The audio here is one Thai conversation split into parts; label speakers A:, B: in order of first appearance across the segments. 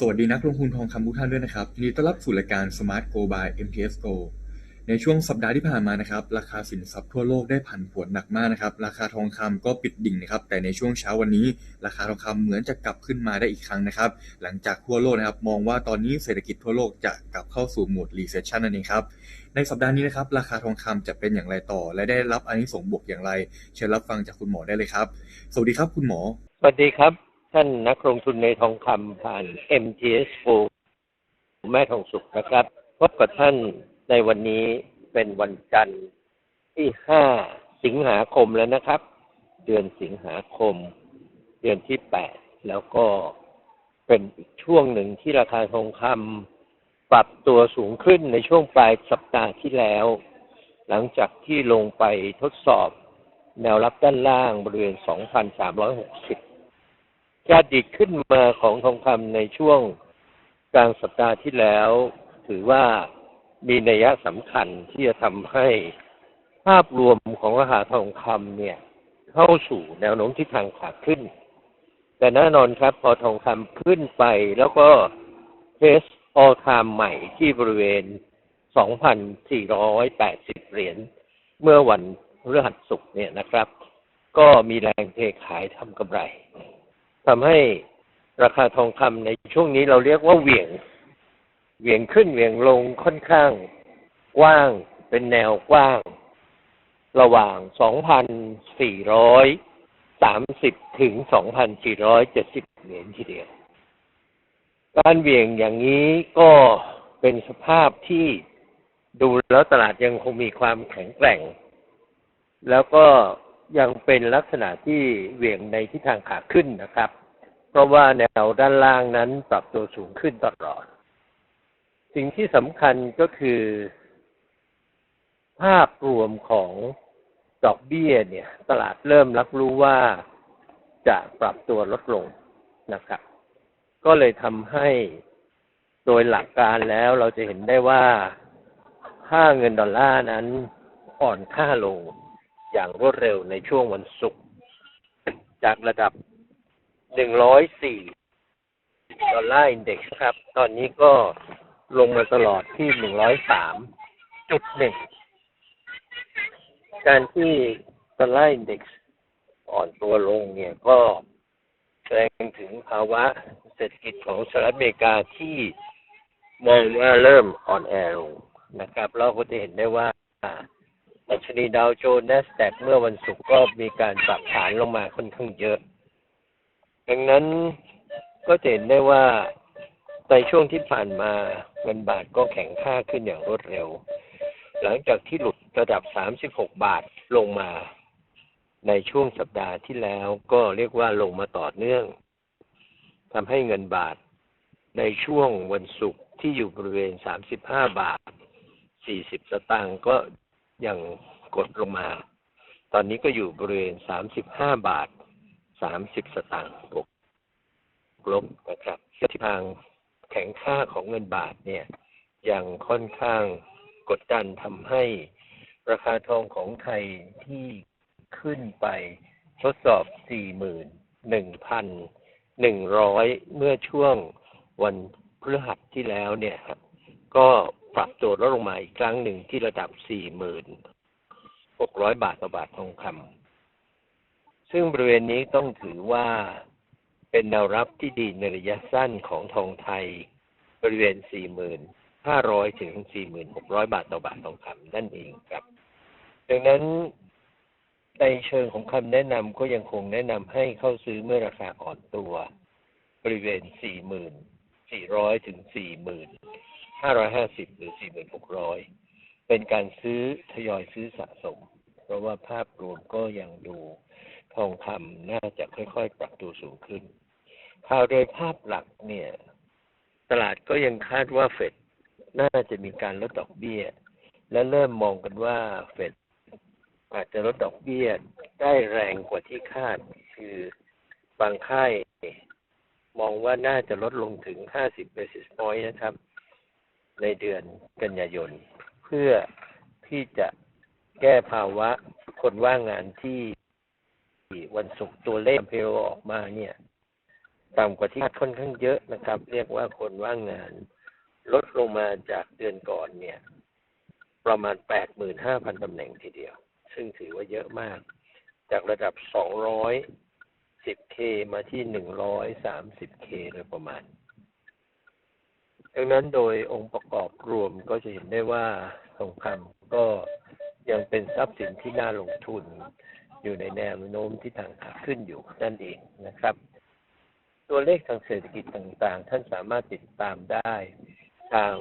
A: สวัสดีนักลงทุนทองคำทุกท่านด้วยนะครับยินดีต้อนรับสู่รายการ Smart Go by MTS Go ในช่วงสัปดาห์ที่ผ่านมานะครับ ราคาสินทรัพย์ทั่วโลกได้ผันผวนหนักมากนะครับ ราคาทองคำก็ปิดดิ่งนะครับ แต่ในช่วงเช้าวันนี้ ราคาทองคำเหมือนจะกลับขึ้นมาได้อีกครั้งนะครับ หลังจากทั่วโลกนะครับมองว่าตอนนี้เศรษฐกิจทั่วโลกจะกลับเข้าสู่โหมด recession นั่นเองครับ ในสัปดาห์นี้นะครับ ราคาทองคำจะเป็นอย่างไรต่อ และได้รับอานิสงส์บวกอย่างไร เชิญรับฟังจากคุณหมอได้เลยครับ สวัสดีครับคุณหมอ
B: สวัสดีครับ ท่านนักลงทุนในทองคำผ่าน MTS 4แม่ทองสุขนะครับ พบกับท่านในวันนี้เป็นวันจันทร์ที่ 5 สิงหาคมแล้วนะครับ เดือนสิงหาคม เดือนที่ 8 แล้วก็เป็นอีกช่วงหนึ่งที่ราคาทองคำปรับตัวสูงขึ้นในช่วงปลายสัปดาห์ที่แล้ว หลังจากที่ลงไปทดสอบแนวรับด้านล่างบริเวณ 2,360 การดีดขึ้นมาของทองคำในช่วงกลางสัปดาห์ที่แล้ว ถือว่ามีนัยสำคัญที่จะทำให้ภาพรวมของราคาทองคำเนี่ย เข้าสู่แนวโน้มที่ทางขาขึ้น แต่แน่นอนครับ พอทองคำขึ้นไปแล้วก็เทสออลไทม์ใหม่ที่บริเวณ 2,480 เหรียญเมื่อวันพฤหัสศุกร์เนี่ยนะครับ ก็มีแรงเทขายทำกำไร ทำให้ราคาทองคำในช่วงนี้เราเรียกว่าเหวี่ยง เหวี่ยงขึ้นเหวี่ยงลงค่อนข้างกว้างเป็นแนวกว้าง ระหว่าง2,430ถึง2,470เหรียญทีเดียว การเหวี่ยงอย่างนี้ก็เป็นสภาพที่ดูแล้วตลาดยังคงมีความแข็งแกร่ง แล้วก็ ยังเป็นลักษณะที่เหวี่ยงในทิศทางขาขึ้นนะครับ เพราะว่าแนวด้านล่างนั้นปรับตัวสูงขึ้นตลอด สิ่งที่สำคัญก็คือ ภาพรวมของดอกเบี้ยเนี่ย ตลาดเริ่มรับรู้ว่าจะปรับตัวลดลงนะครับ ก็เลยทำให้โดยหลักการแล้วเราจะเห็นได้ว่าค่าเงินดอลลาร์นั้นอ่อนค่าลง อย่างรวดเร็วในช่วงวันศุกร์จากระดับ 104 ดอลลาร์อินเด็กซ์ครับ ตอนนี้ก็ลงมาตลอดที่ 103จุดหนึ่งการที่ดอลลาร์อินเด็กซ์อ่อนตัวลงเนี่ยก็แสดงถึงภาวะเศรษฐกิจของสหรัฐอเมริกาที่มองว่าเริ่มอ่อนแอลงนะครับ เราก็จะเห็นได้ว่า ดีดาวโจนส์ NASDAQ เมื่อวันศุกร์ก็มีการปรับฐานลงมาค่อนข้างเยอะ ดังนั้นก็จะเห็นได้ว่าในช่วงที่ผ่านมาเงินบาทก็แข็งค่าขึ้นอย่างรวดเร็ว หลังจากที่หลุดระดับ 36 บาทลงมาในช่วงสัปดาห์ที่แล้วก็เรียกว่าลงมาต่อเนื่องทำให้เงินบาทในช่วงวันศุกร์ที่อยู่บริเวณ 35 บาท 40 สตางค์ก็ยัง กดลงมา ตอนนี้ก็อยู่บริเวณ35บาท30สตางค์บวกลบนะครับทิศทางแข็งค่าของเงินบาทเนี่ยยังค่อนข้างกดดันทำให้ราคาทองของไทยที่ขึ้นไปทดสอบ 41,100 เมื่อช่วงวันพฤหัสที่แล้วเนี่ยครับก็ปรับตัวลดลงมาอีกครั้งหนึ่งที่ระดับ 600 บาทต่อบาททองคำซึ่งบริเวณนี้ต้องถือว่าเป็นแนวรับที่ดีในระยะสั้นของทองไทย บริเวณ 4,500 ถึง 4,600 บาทต่อบาททองคำนั่นเองครับ ดังนั้นในเชิงของคำแนะนำก็ยังคงแนะนำให้เข้าซื้อเมื่อราคาอ่อนตัว บริเวณ 4,400 ถึง 4,550 หรือ 4,600 เป็นการซื้อทยอยซื้อสะสม เพราะว่าภาพรวมก็ยังดูทองคำน่าจะค่อยๆ ปรับตัวสูงขึ้นข่าวโดยภาพหลักเนี่ย ตลาดก็ยังคาดว่าเฟดน่าจะมีการลดดอกเบี้ย และเริ่มมองกันว่าเฟดอาจจะลดดอกเบี้ยได้แรงกว่าที่คาด คือบางค่ายมองว่าน่าจะลดลงถึง 50 basis point นะครับ ในเดือนกันยายน เพื่อที่จะแก้ภาวะคนว่างงานที่วันศุกร์ตัวเลขเพลออกมาเนี่ยต่ำกว่าที่คาดค่อนข้างเยอะนะครับ เรียกว่าคนว่างงาน ลดลงมาจากเดือนก่อนเนี่ย ประมาณ 85,000 ตำแหน่งทีเดียว ซึ่งถือว่าเยอะมาก จากระดับ 210K มาที่ 130K โดยประมาณ ดังนั้นโดยองค์ประกอบรวมก็จะเห็นได้ว่าทองคำก็ยังเป็นทรัพย์สินที่น่าลงทุน อยู่ในแนวโน้มที่ทางขาขึ้นอยู่นั่นเองนะครับ ตัวเลขทางเศรษฐกิจต่างๆ ท่านสามารถติดตามได้ทาง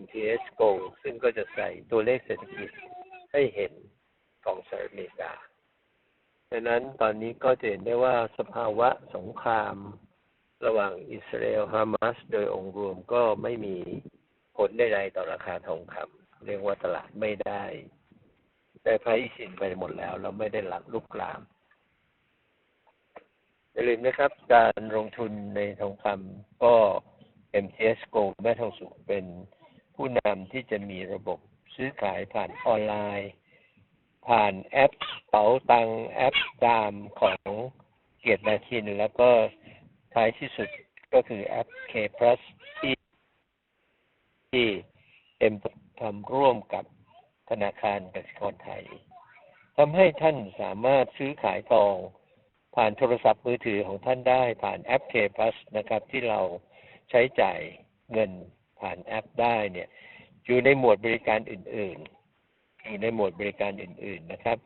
B: MTS Go ซึ่งก็จะใส่ตัวเลขเศรษฐกิจให้เห็นของสหรัฐอเมริกาดังนั้นตอนนี้ก็จะเห็นได้ว่าสภาวะสงคราม ระหว่างอิสราเอลฮามาสโดยองค์รวมก็ไม่มีผลใดๆต่อราคาทองคำเรียกว่าตลาดไม่ได้ ได้ไพรสินไปหมดแล้วแล้วไม่ได้หลักลุกลามอย่าลืมนะครับ การลงทุนในทองคำก็ MTS Go แม่ทองสุขเป็นผู้นำที่จะมีระบบซื้อขายผ่านออนไลน์ ผ่านแอปเป๋าตัง แอปตามของเกียรตินาคิน แล้วก็ ท้ายที่สุดก็คือแอป K Plus ที่ที่เอ็มทำร่วมกับธนาคารกสิกรไทยทำให้ท่านสามารถซื้อขายทองผ่านโทรศัพท์มือถือของท่านได้ผ่านแอป K Plus นะครับ ที่เราใช้จ่ายเงินผ่านแอปได้เนี่ยอยู่ในหมวดบริการอื่น ๆ อยู่ในหมวดบริการอื่น ๆนะครับ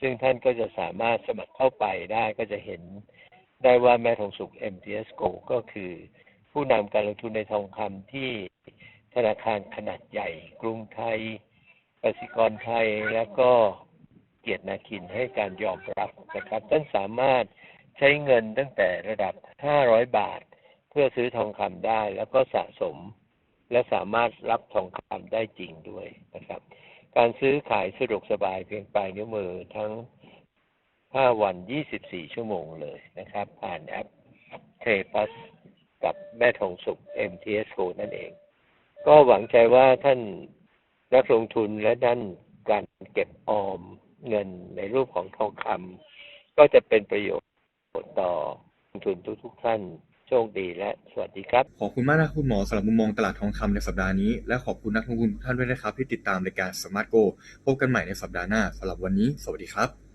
B: ซึ่งท่านก็จะสามารถสมัครเข้าไปได้ก็จะเห็น ได้ว่าแม่ทองสุข MTS Go ก็คือผู้นำการลงทุนในทองคำที่ธนาคารขนาดใหญ่ กรุงไทยกสิกรไทยแล้วก็เกียรตินาคินให้การยอมรับนะครับ ท่านสามารถใช้เงินตั้งแต่ระดับ 500 บาท เพื่อซื้อทองคำได้ แล้วก็สะสม และสามารถรับทองคำได้จริงด้วยนะครับ การซื้อขายสะดวกสบายเพียงปลายนิ้วมือทั้ง 5 วัน 24 ชั่วโมงเลยนะครับ ผ่านแอป t r a p l u s กับแม่ทองสุข MTS Go นั่นเอง ก็หวังใจว่าท่านนักลงทุนและด้านการเก็บออมเงินในรูปของทองคำก็จะเป็นประโยชน์ต่อลงทุนทุกๆท่านโชคดีและสวัสดีครับ
A: ขอบคุณมากนะคุณหมอสำหรับมุมมองตลาดทองคำในสัปดาห์นี้ และขอบคุณนักลงทุนทุกท่านด้วยนะครับ ที่ติดตามรายการ Smart Go พบกันใหม่ในสัปดาห์หน้าสำหรับวันนี้ สวัสดีครับ